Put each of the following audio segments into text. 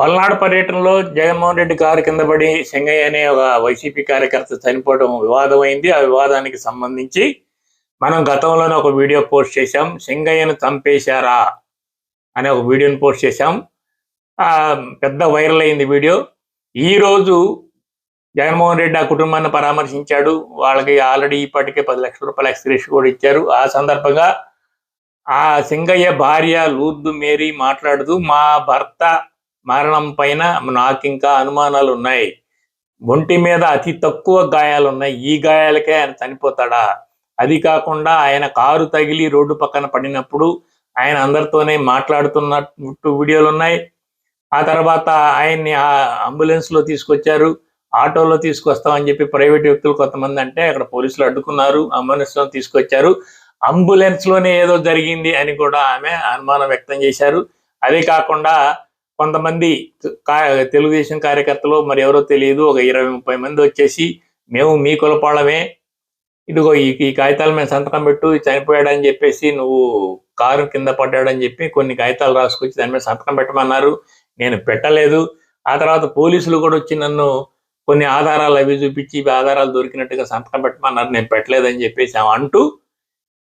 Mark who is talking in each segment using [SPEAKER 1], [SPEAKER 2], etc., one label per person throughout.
[SPEAKER 1] పల్నాడు పర్యటనలో జగన్మోహన్ రెడ్డి కారు కింద పడి సింగయ్య అనే ఒక వైసీపీ కార్యకర్త చనిపోవడం వివాదమైంది. ఆ వివాదానికి సంబంధించి మనం గతంలోనే ఒక వీడియో పోస్ట్ చేశాం. సింగయ్యను చంపేశారా అనే ఒక వీడియోని పోస్ట్ చేశాం. ఆ పెద్ద వైరల్ అయింది వీడియో. ఈ రోజు జగన్మోహన్ రెడ్డి ఆ కుటుంబాన్ని పరామర్శించాడు. వాళ్ళకి ఆల్రెడీ ఇప్పటికే పది లక్షల రూపాయల ఎక్స్రేషన్ కూడా ఇచ్చారు. ఆ సందర్భంగా ఆ సింగయ్య భార్య లూర్దు మేరీ మాట్లాడుతూ మా భర్త మరణం పైన నాకు ఇంకా అనుమానాలు ఉన్నాయి ఒంటి మీద అతి తక్కువ గాయాలు ఉన్నాయి ఈ గాయాలకే ఆయన చనిపోతాడా? అది కాకుండా ఆయన కారు తగిలి రోడ్డు పక్కన పడినప్పుడు ఆయన అందరితోనే మాట్లాడుతున్నట్టు వీడియోలు ఉన్నాయి ఆ తర్వాత ఆయన్ని ఆ అంబులెన్స్లో తీసుకొచ్చారు. ఆటోలో తీసుకొస్తామని చెప్పి ప్రైవేట్ వ్యక్తులు కొంతమంది అంటే అక్కడ పోలీసులు అడ్డుకున్నారు. అంబులెన్స్లో తీసుకొచ్చారు. అంబులెన్స్లోనే ఏదో జరిగింది అని కూడా ఆమె అనుమానం వ్యక్తం చేశారు. అదే కాకుండా కొంతమంది కా- తెలుగుదేశం కార్యకర్తలు మరి ఎవరో తెలియదు ఒక ఇరవై ముప్పై మంది వచ్చేసి మేము మీ కులపాళమే ఇదిగో ఈ కాగితాలు మేము సంతకం పెట్టు చనిపోయాడని చెప్పేసి నువ్వు కారు కింద పడ్డాడని చెప్పి కొన్ని కాగితాలు రాసుకొచ్చి దాని మీద సంతకం పెట్టమన్నారు. నేను పెట్టలేదు. ఆ తర్వాత పోలీసులు కూడా వచ్చి నన్ను కొన్ని ఆధారాలు అవి చూపించి ఆధారాలు దొరికినట్టుగా సంతకం పెట్టమన్నారు. నేను పెట్టలేదని చెప్పేసి అంటూ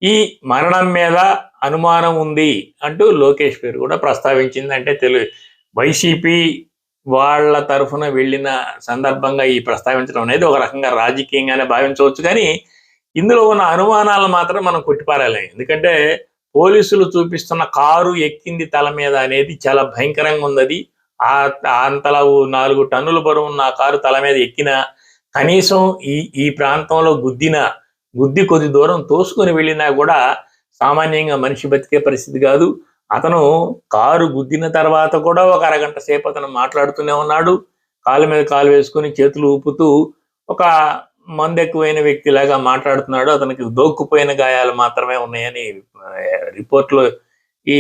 [SPEAKER 1] ఈ మరణం మీద అనుమానం ఉంది అంటూ లోకేష్ పేరు కూడా ప్రస్తావించింది అంటే తెలుగు వైసీపీ వాళ్ళ తరఫున వెళ్ళిన సందర్భంగా ఈ ప్రస్తావించడం అనేది ఒక రకంగా రాజకీయంగానే భావించవచ్చు. కానీ ఇందులో ఉన్న అనుమానాలు మాత్రం మనం కొట్టిపారాలి ఎందుకంటే పోలీసులు చూపిస్తున్న కారు ఎక్కింది తల మీద అనేది చాలా భయంకరంగా ఉన్నది. ఆ అంతలా నాలుగు టన్నుల బరువు ఉన్న ఆ కారు తల మీద ఎక్కిన కనీసం ఈ ఈ ప్రాంతంలో గుద్దిన గుద్ది కొద్ది దూరం తోసుకొని వెళ్ళినా కూడా సామాన్యంగా మనిషి బతికే పరిస్థితి కాదు. అతను కారు గుద్దిన తర్వాత కూడా ఒక అరగంట సేపు అతను మాట్లాడుతూనే ఉన్నాడు. కాలు మీద కాలు వేసుకుని చేతులు ఊపుతూ ఒక మందెక్కువైన వ్యక్తి వ్యక్తిలాగా మాట్లాడుతున్నాడు. అతనికి దోక్కుపోయిన గాయాలు మాత్రమే ఉన్నాయని రిపోర్ట్లో ఈ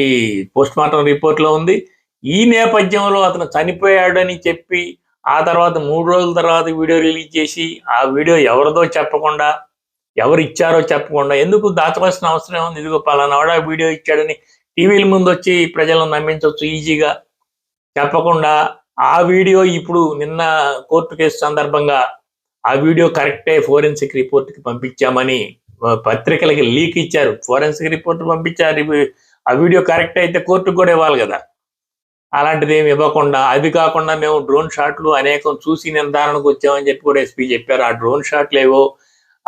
[SPEAKER 1] పోస్ట్ మార్టం రిపోర్ట్లో ఉంది. ఈ నేపథ్యంలో అతను చనిపోయాడని చెప్పి ఆ తర్వాత మూడు రోజుల తర్వాత వీడియో రిలీజ్ చేసి ఆ వీడియో ఎవరిదో చెప్పకుండా ఎవరు ఇచ్చారో చెప్పకుండా ఎందుకు దాచవలసిన అవసరం ఉంది ఇదిగో పలానా వాడు ఆ వీడియో ఇచ్చాడని టీవీల ముందు వచ్చి ప్రజలను నమ్మించవచ్చు ఈజీగా. చెప్పకుండా ఆ వీడియో ఇప్పుడు నిన్న కోర్టు కేసు సందర్భంగా ఆ వీడియో కరెక్టే ఫోరెన్సిక్ రిపోర్ట్కి పంపించామని పత్రికలకి లీక్ ఇచ్చారు. ఫోరెన్సిక్ రిపోర్ట్ పంపించారు. ఆ వీడియో కరెక్ట్ అయితే కోర్టుకు కూడా ఇవ్వాలి కదా. అలాంటిది ఏమి ఇవ్వకుండా అది కాకుండా మేము డ్రోన్ షాట్లు అనేకం చూసి నిర్ధారణకు వచ్చామని చెప్పి కూడా ఎస్పీ చెప్పారు. ఆ డ్రోన్ షాట్లు ఏవో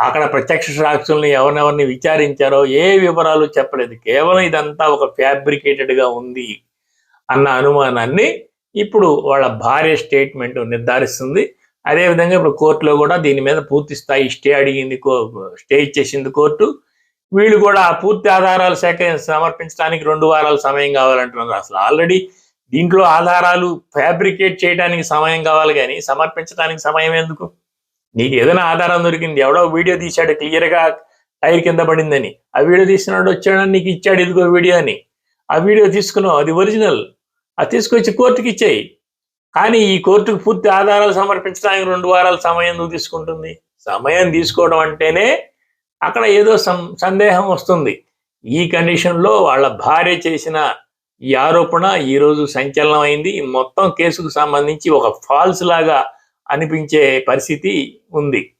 [SPEAKER 1] అక్కడ ప్రత్యక్ష సాక్షుల్ని ఎవరినెవరిని విచారించారో ఏ వివరాలు చెప్పలేదు. కేవలం ఇదంతా ఒక ఫ్యాబ్రికేటెడ్గా ఉంది అన్న అనుమానాన్ని ఇప్పుడు వాళ్ళ భార్య స్టేట్మెంట్ నిర్ధారిస్తుంది. అదేవిధంగా ఇప్పుడు కోర్టులో కూడా దీని మీద పూర్తి స్థాయి స్టే అడిగింది కో- స్టే ఇచ్చేసింది కోర్టు. వీళ్ళు కూడా ఆ పూర్తి ఆధారాలు సేకరి సమర్పించడానికి రెండు వారాలు సమయం కావాలంటున్నారు. అసలు ఆల్రెడీ దీంట్లో ఆధారాలు ఫ్యాబ్రికేట్ చేయడానికి సమయం కావాలి కానీ సమర్పించడానికి సమయం ఎందుకు? నీకు ఏదైనా ఆధారం దొరికింది ఎవడో వీడియో తీశాడు క్లియర్గా టైర్ కింద పడిందని. ఆ వీడియో తీసినాడు వచ్చాడని నీకు ఇచ్చాడు ఇదిగో వీడియో అని. ఆ వీడియో తీసుకున్నావు అది ఒరిజినల్ అది తీసుకొచ్చి కోర్టుకి ఇచ్చేయి. కానీ ఈ కోర్టుకు పూర్తి ఆధారాలు సమర్పించడానికి రెండు వారాల సమయం ఎందుకు తీసుకుంటుంది? సమయం తీసుకోవడం అంటేనే అక్కడ ఏదో సం సందేహం వస్తుంది. ఈ కండిషన్లో వాళ్ళ భార్య చేసిన ఈ ఆరోపణ ఈ రోజు సంచలనం అయింది. మొత్తం కేసుకు సంబంధించి ఒక ఫాల్స్ లాగా అనిపించే పరిస్థితి ఉంది.